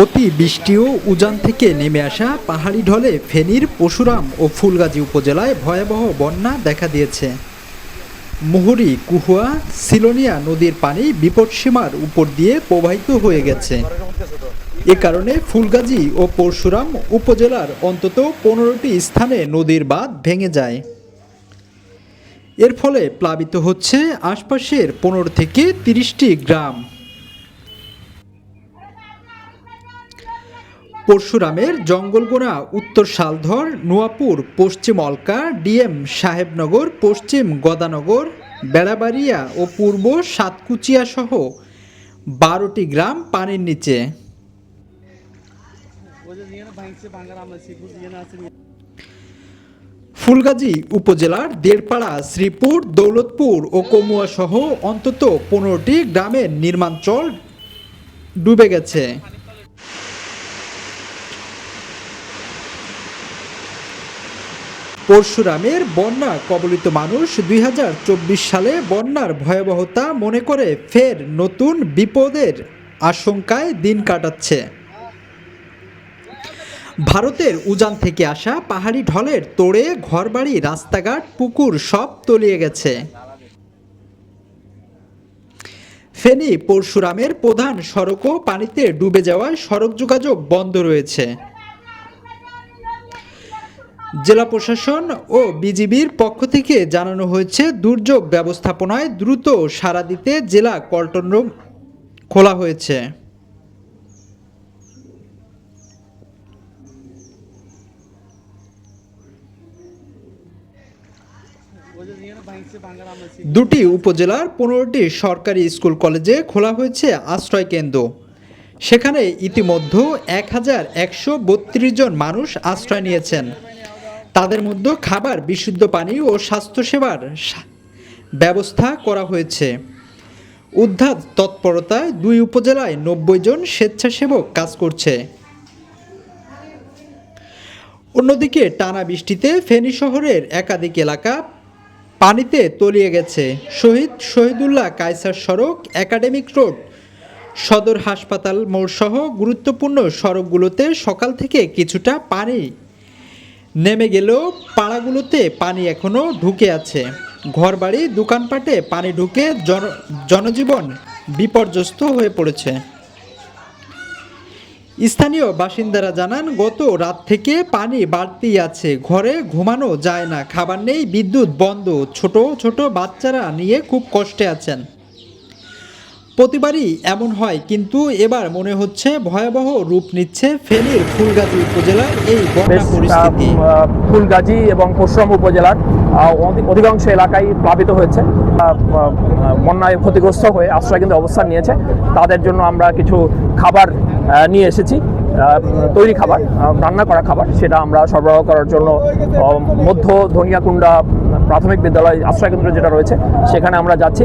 অতি বৃষ্টি ও উজান থেকে নেমে আসা পাহাড়ি ঢলে ফেনীর পশুরাম ও ফুলগাজী উপজেলায় ভয়াবহ বন্যা দেখা দিয়েছে। মুহুরী, কুহুয়া, সিলোনিয়া নদীর পানি বিপদসীমার উপর দিয়ে প্রবাহিত হয়ে গেছে। এ কারণে ফুলগাজী ও পরশুরাম উপজেলার অন্তত পনেরোটি স্থানে নদীর বাঁধ ভেঙে যায়। এর ফলে প্লাবিত হচ্ছে আশপাশের পনেরো থেকে তিরিশটি গ্রাম। পরশুরামের জঙ্গলগোনা উত্তর শালধর, নোয়াপুর, পশ্চিম অলকা, ডিএম সাহেবনগর, পশ্চিম গদানগর, বেড়াবাড়িয়া ও পূর্ব সাতকুচিয়া সহ বারোটি গ্রাম পানির নিচে। ফুলগাজী উপজেলার দেড়পাড়া, শ্রীপুর, দৌলতপুর ও কমুয়া সহ অন্তত পনেরোটি গ্রামের নির্মাঞ্চল ডুবে গেছে। পরশুরামের বন্যা কবলিত মানুষ দুই হাজার চব্বিশ সালে বন্যার ভয়াবহতা মনে করে ফের নতুন বিপদের আশঙ্কায় দিন কাটাচ্ছে। ভারতের উজান থেকে আসা পাহাড়ি ঢলের তোড়ে ঘরবাড়ি, রাস্তাঘাট, পুকুর সব তলিয়ে গেছে। ফেনী পরশুরামের প্রধান সড়কও পানিতে ডুবে যাওয়ায় সড়ক যোগাযোগ বন্ধ রয়েছে। জেলা প্রশাসন ও বিজিবির পক্ষ থেকে জানানো হয়েছে, দুর্যোগ ব্যবস্থাপনায় দ্রুত সাড়া দিতে জেলা কন্ট্রোল রুম খোলা হয়েছে। দুটি উপজেলার পনেরোটি সরকারি স্কুল কলেজে খোলা হয়েছে আশ্রয় কেন্দ্র। সেখানে ইতিমধ্যে এক হাজার একশো বত্রিশ জন মানুষ আশ্রয় নিয়েছেন। তাদের মধ্যে খাবার, বিশুদ্ধ পানি ও স্বাস্থ্যসেবার ব্যবস্থা করা হয়েছে। উদ্ধার তৎপরতায় দুই উপজেলায় নব্বই জন স্বেচ্ছাসেবক কাজ করছে। অন্যদিকে টানা বৃষ্টিতে ফেনী শহরের একাধিক এলাকা পানিতে তলিয়ে গেছে। শহীদ শহীদুল্লাহ কায়সার সড়ক, একাডেমিক রোড, সদর হাসপাতাল মোড়সহ গুরুত্বপূর্ণ সড়কগুলোতে সকাল থেকে কিছুটা পানি নেমে গেলেও পাড়াগুলোতে পানি এখনও ঢুকে আছে। ঘরবাড়ি, দোকানপাটে পানি ঢুকে জন জনজীবন বিপর্যস্ত হয়ে পড়েছে। স্থানীয় বাসিন্দারা জানান, গত রাত থেকে পানি বাড়তি আছে। ঘরে ঘুমানো যায় না, খাবার নেই, বিদ্যুৎ বন্ধ। ছোট ছোট বাচ্চারা নিয়ে খুব কষ্টে আছেন। প্রতিবারই এমন হয় কিন্তু এবার মনে হচ্ছে ভয়াবহ রূপ নিচ্ছে ফেনীর ফুলগাজী উপজেলার এই বন্যা পরিস্থিতি। ফুলগাজী এবং পরশুরাম উপজেলার অধিকাংশ এলাকায় প্লাবিত হয়েছে। বন্যায় ক্ষতিগ্রস্ত হয়ে আশ্রয় কিন্তু অবস্থান নিয়েছে। তাদের জন্য আমরা কিছু খাবার নিয়ে এসেছি তৈরি খাবার রান্না করা খাবার। সেটা আমরা সরবরাহ করার জন্য মধ্য ধনিয়াকুণ্ডা প্রাথমিক বিদ্যালয় আশ্রয় কেন্দ্র যেটা রয়েছে সেখানে আমরা যাচ্ছি।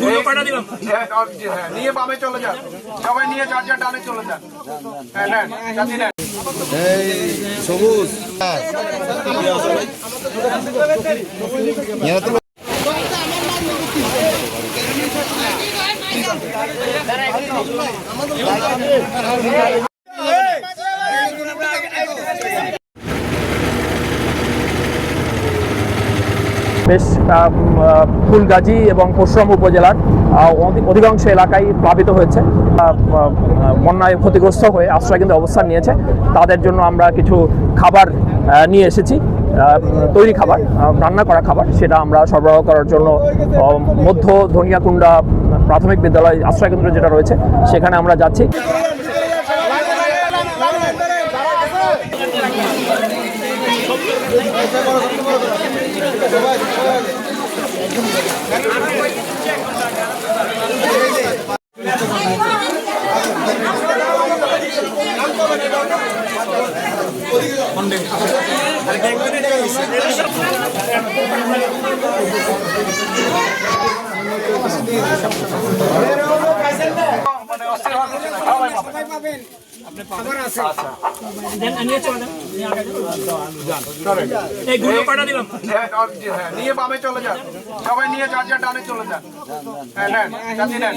গুলো পাঠা দিলাম। হ্যাঁ, হ্যাঁ, নিয়ে বামে চলে যান। সবাই নিয়ে যার যার ডানে চলে যান। হ্যাঁ নেন সাথী বেশ ফুলগাজী এবং পরশুরাম উপজেলার অধিকাংশ এলাকায় প্লাবিত হয়েছে। বন্যায় ক্ষতিগ্রস্ত হয়ে আশ্রয় কিন্তু অবস্থান নিয়েছে। তাদের জন্য আমরা কিছু খাবার নিয়ে এসেছি। তৈরি খাবার রান্না করা খাবার, সেটা আমরা সরবরাহ করার জন্য মধ্য ধনিয়াকুণ্ডা প্রাথমিক বিদ্যালয় আশ্রয় কেন্দ্র যেটা রয়েছে, সেখানে আমরা যাচ্ছি। পাবেন। হ্যাঁ, হ্যাঁ, নিয়ে বামে চলে যান। সবাই নিয়ে চার চার ডানে চলে যান। হ্যাঁ নেন।